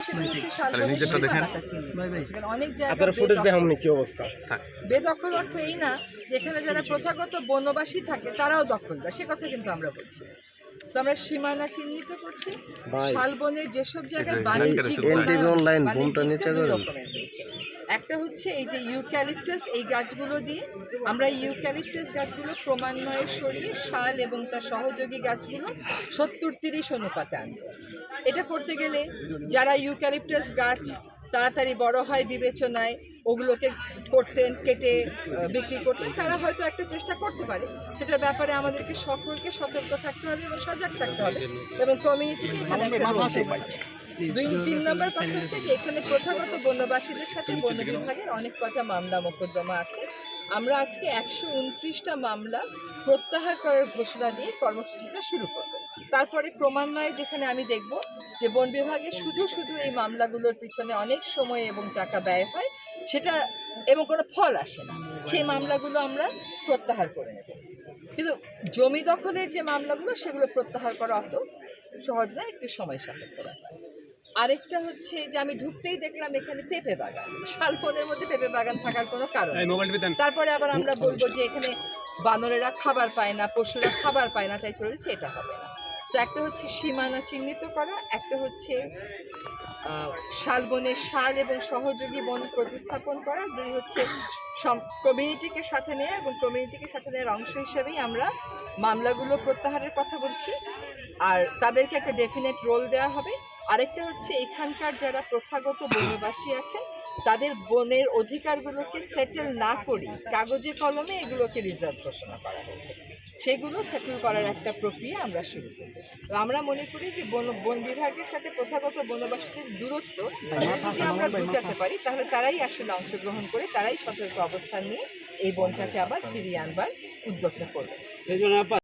বেদখল। দেখান। কি অবস্থা? বেদখল অর্থ এই না যেখানে যারা প্রথাগত বনবাসী থাকে তারাও দখলদার। সে কথা কিন্তু আমরা বলছি তো আমরা সীমানা চিহ্নিত করছি। শালবনের যেসব জায়গায় বাণিজ্যিক একটা হচ্ছে এই যে ইউক্যালিপটাস এই গাছগুলো দিয়ে আমরা ইউক্যালিপটাস গাছগুলো ক্রমান্বয়ে সরিয়ে শাল এবং তার সহযোগী গাছগুলো সত্তর তিরিশ অনুপাতে আনব। এটা করতে গেলে যারা ইউক্যালিপটাস গাছ তাড়াতাড়ি বড় হয় বিবেচনায় ওগুলোকে করতেন কেটে বিক্রি করতেন তারা হয়তো একটা চেষ্টা করতে পারে। সেটার ব্যাপারে আমাদেরকে সকলকে সতর্ক থাকতে হবে এবং সজাগ থাকতে হবে এবং কমিউনিটিকে দুই তিন নম্বর কথা হচ্ছে যে এখানে প্রথাগত বনবাসীদের সাথে বন বিভাগের অনেক কটা মামলা মোকদ্দমা আছে। আমরা আজকে একশো উনত্রিশটা মামলা প্রত্যাহার করার ঘোষণা দিয়ে কর্মসূচিটা শুরু করব। তারপরে ক্রমান্বয়ে যেখানে আমি দেখব যে বন বিভাগে শুধু শুধু এই মামলাগুলোর পিছনে অনেক সময় এবং টাকা ব্যয় হয় সেটা এবং কোনো ফল আসে না। সেই মামলাগুলো আমরা প্রত্যাহার করে নেব। কিন্তু জমি দখলের যে মামলাগুলো সেগুলো প্রত্যাহার করা অত সহজ না একটু সময় সাপেক্ষ ব্যাপার আরেকটা হচ্ছে যে আমি ঢুকতেই দেখলাম এখানে পেঁপে বাগান। শালবনের মধ্যে পেঁপে বাগান থাকার কোনো কারণ। তারপরে আবার আমরা বলব যে এখানে বানরেরা খাবার পায় না পশুরা খাবার পায় না তাই চলেছে এটা হবে না। তো একটা হচ্ছে সীমানা চিহ্নিত করা একটা হচ্ছে শালবনের শাল এবং সহযোগী বন প্রতিস্থাপন করা। দুই হচ্ছে কমিউনিটিকে সাথে নেওয়া এবং কমিউনিটিকে সাথে নেওয়ার অংশ হিসেবেই আমরা মামলাগুলো প্রত্যাহারের কথা বলছি। আর তাদেরকে একটা ডেফিনেট রোল দেওয়া হবে। আরেকটা হচ্ছে এখানকার যারা প্রথাগত বনবাসী আছেন তাদের বনের অধিকারগুলোকে সেটেল না করি কাগজে কলমে এগুলোকে রিজার্ভ ঘোষণা করা হয়েছে। সেগুলো সেটেল করার একটা প্রক্রিয়া আমরা শুরু করব। তো আমরা মনে করি যে বন বন বিভাগের সাথে প্রথাগত বনবাসীদের দূরত্ব যদি আমরা বুঝাতে পারি তাহলে তারাই আসলে অংশগ্রহণ করে তারাই সতর্ক অবস্থান নিয়ে এই বনটাকে আবার ফিরিয়ে আনবার উদ্যোগটা করবে।